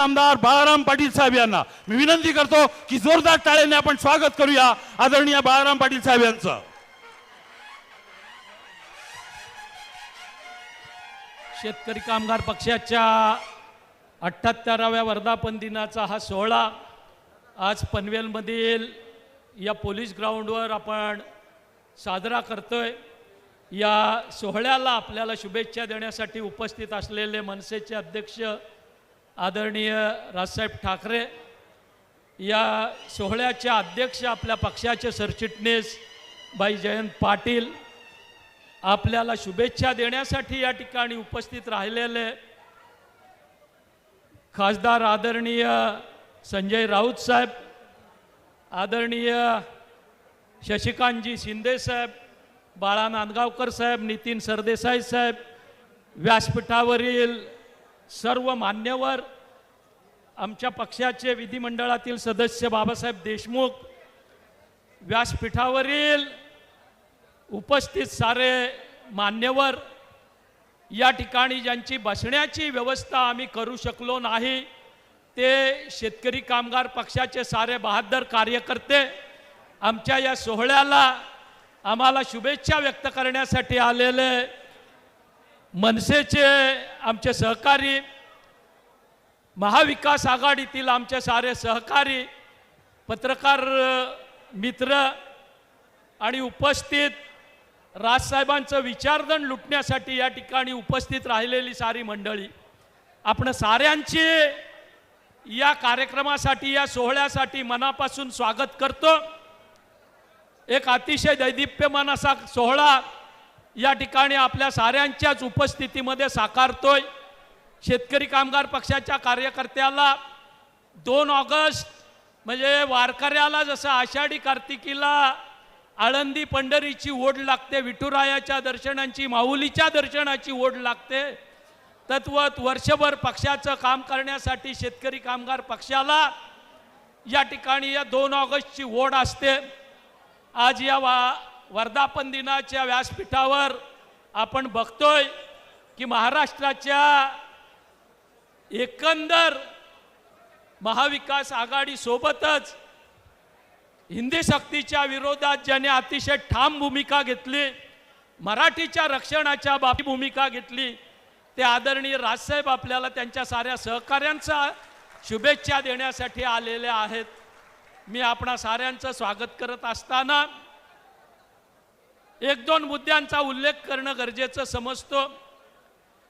आमदार बाळाराम पाटील साहेब यांना मी विनंती करतो की जोरदार टाळ्याने आपण स्वागत करूया. आदरणीय बाळाराम पाटील साहेब यांचं. शेतकरी कामगार पक्षाच्या अठ्ठ्याहत्तराव्या वर्धापन दिनाचा हा सोहळा आज पनवेलमधील या पोलीस ग्राउंडवर आपण साजरा करतोय. या सोहळ्याला आपल्याला शुभेच्छा देण्यासाठी उपस्थित असलेले मनसेचे अध्यक्ष आदरणीय राजसाहेब ठाकरे या सोहळ्याचे अध्यक्ष आपल्या पक्षाचे सरचिटणीस बाई जयंत पाटील आपल्याला शुभेच्छा देण्यासाठी या ठिकाणी उपस्थित राहिलेले खासदार आदरणीय संजय राऊत साहेब आदरणीय शशिकांतजी शिंदे साहेब बाळा नांदगावकर साहेब नितीन सरदेसाई साहेब व्यासपीठावरील सर्व मान्यवर आमच्या पक्षाचे विधिमंडळातील सदस्य बाबासाहेब देशमुख व्यासपीठावरील उपस्थित सारे मान्यवर या ठिकाणी ज्यांची बसण्याची व्यवस्था आम्ही करू शकलो नाही ते शेतकरी कामगार पक्षाचे सारे बहादर कार्यकर्ते आमच्या या सोहळ्याला आम्हाला शुभेच्छा व्यक्त करण्यासाठी आलेले मनसेचे आमचे सहकारी महाविकास आघाडीतील आमचे सारे सहकारी पत्रकार मित्र आणि उपस्थित राजसाहेबांचं विचारधन लुटण्यासाठी या ठिकाणी उपस्थित राहिलेली सारी मंडळी. आपण साऱ्यांची या कार्यक्रमासाठी या सोहळ्यासाठी मनापासून स्वागत करतो. एक अतिशय दैदिप्यमान असा सोहळा या ठिकाणी आपल्या साऱ्यांच्याच उपस्थितीमध्ये साकारतोय. शेतकरी कामगार पक्षाच्या कार्यकर्त्याला दोन ऑगस्ट म्हणजे वारकऱ्याला जसं आषाढी कार्तिकीला आळंदी पंढरीची ओढ लागते विठुरायाच्या दर्शनांची माऊलीच्या दर्शनाची ओढ लागते. तत्वत वर्षभर पक्षाचं काम करण्यासाठी शेतकरी कामगार पक्षाला या ठिकाणी या दोन ऑगस्टची ओढ असते. आज या वा वर्धापन दिनाच्या व्यासपीठावर आपण बघतोय की महाराष्ट्राच्या एकंदर महाविकास आघाडी सोबतच हिंदी सक्तीच्या विरोधात ज्याने अतिशय ठाम भूमिका घेतली मराठीच्या रक्षणाच्या बाबी भूमिका घेतली ते आदरणीय राजसाहेब आपल्याला त्यांच्या साऱ्या सहकाऱ्यांचा शुभेच्छा देण्यासाठी आलेले आहेत. मी आपणा साऱ्यांचं स्वागत करत असताना एक दोन मुद्द्यांचा उल्लेख करणं गरजेचं समजतो.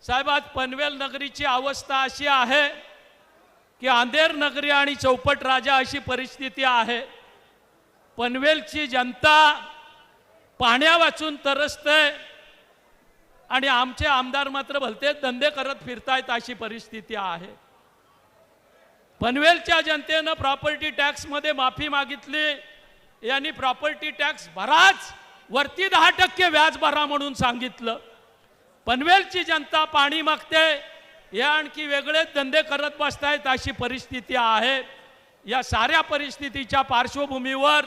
साहेब आज पनवेल नगरीची अवस्था अशी आहे की अंधेर नगरी आणि चौपट राजा अशी परिस्थिती आहे. पनवेलची जनता पाण्या वाचून तरसते आणि आमचे आमदार मात्र भलते धंदे करत फिरतायत अशी परिस्थिती आहे. पनवेलच्या जनतेनं प्रॉपर्टी टॅक्समध्ये माफी मागितली. यांनी प्रॉपर्टी टॅक्स भराच वरती दहा टक्के व्याज भरा म्हणून सांगितलं. पनवेलची जनता पाणी मागते हे आणखी वेगळेच धंदे करत बसतायत अशी परिस्थिती आहे. या साऱ्या परिस्थितीच्या पार्श्वभूमीवर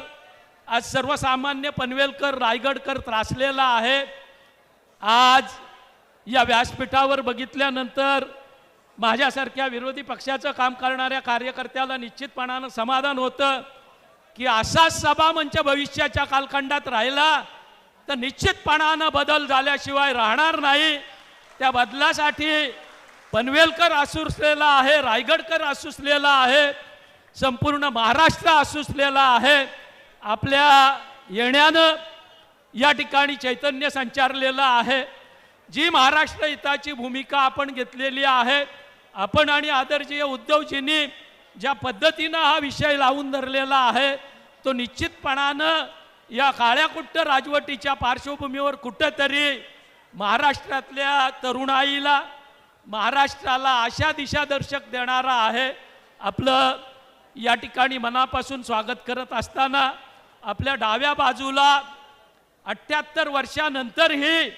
आज सर्वसामान्य पनवेलकर रायगडकर त्रासलेला आहे. आज या व्यासपीठावर बघितल्यानंतर माझ्यासारख्या विरोधी पक्षाचं काम करणाऱ्या कार्यकर्त्याला निश्चितपणानं समाधान होतं की असाच सभामंच भविष्याच्या कालखंडात राहिला तर निश्चितपणानं बदल झाल्याशिवाय राहणार नाही. त्या बदलासाठी पनवेलकर आसुसलेला आहे रायगडकर आसुसलेला आहे संपूर्ण महाराष्ट्र आसुसलेला आहे. आपल्या येण्यानं या ठिकाणी चैतन्य संचारलेलं आहे. जी महाराष्ट्र हिताची भूमिका आपण घेतलेली आहे आपण आणि आदरणीय उद्धवजींनी ज्या पद्धतीनं हा विषय लावून धरलेला आहे तो निश्चितपणानं या काळ्याकुट्ट राजवटीच्या पार्श्वभूमीवर कुठंतरी महाराष्ट्रातल्या तरुणाईला महाराष्ट्राला अशा दिशादर्शक देणारा आहे आपलं या ठिकाणी मनापासून स्वागत करत असताना आपल्या डाव्या बाजूला अठ्ठ्याहत्तर वर्षानंतरही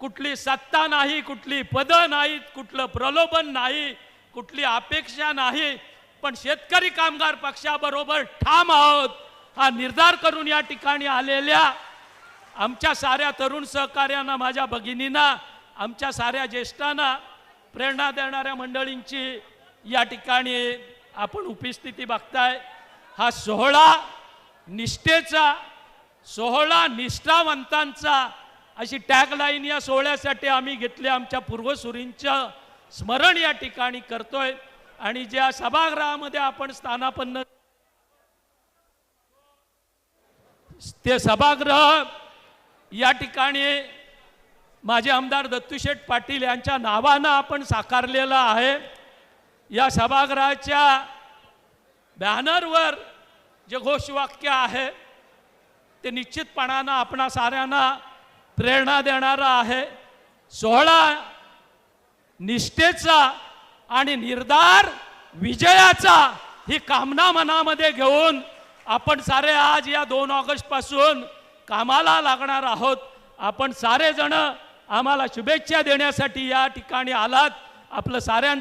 कुठली सत्ता नाही कुठली पदं नाहीत कुठलं प्रलोभन नाही कुठली अपेक्षा नाही पण शेतकरी कामगार पक्षाबरोबर ठाम आहोत. हा निर्धार करून या ठिकाणी आलेल्या आमच्या साऱ्या तरुण सहकार्यांना माझ्या भगिनींना आमच्या साऱ्या ज्येष्ठांना प्रेरणा देणाऱ्या मंडळींची या ठिकाणी आपण उपस्थिती बघताय. हा सोहळा निष्ठेचा सोहळा निष्ठावंतांचा अशी टॅगलाईन या सोहळ्यासाठी आम्ही घेतली. आमच्या पूर्वसुरींचं स्मरण या ठिकाणी करतोय. आणि ज्या सभागृहामध्ये आपण स्थानापन्न ते सभागृह या ठिकाणी माझे आमदार दत्तूशेठ पाटील यांच्या नावानं आपण साकारलेलं आहे. या सभागृहाच्या बॅनरवर जे घोषवाक्य आहे ते निश्चितपणानं आपणा साऱ्यांना प्रेरणा देणारं आहे. सोहळा निष्ठेचा आणि निर्धार विजयाचा ही कामना मनामध्ये घेऊन आपण सारे आज या दोन ऑगस्टपासून कामाला लागणार आहोत. आपण सारे जण आम्हाला शुभेच्छा देण्यासाठी या ठिकाणी आलात. आपलं साऱ्यांचं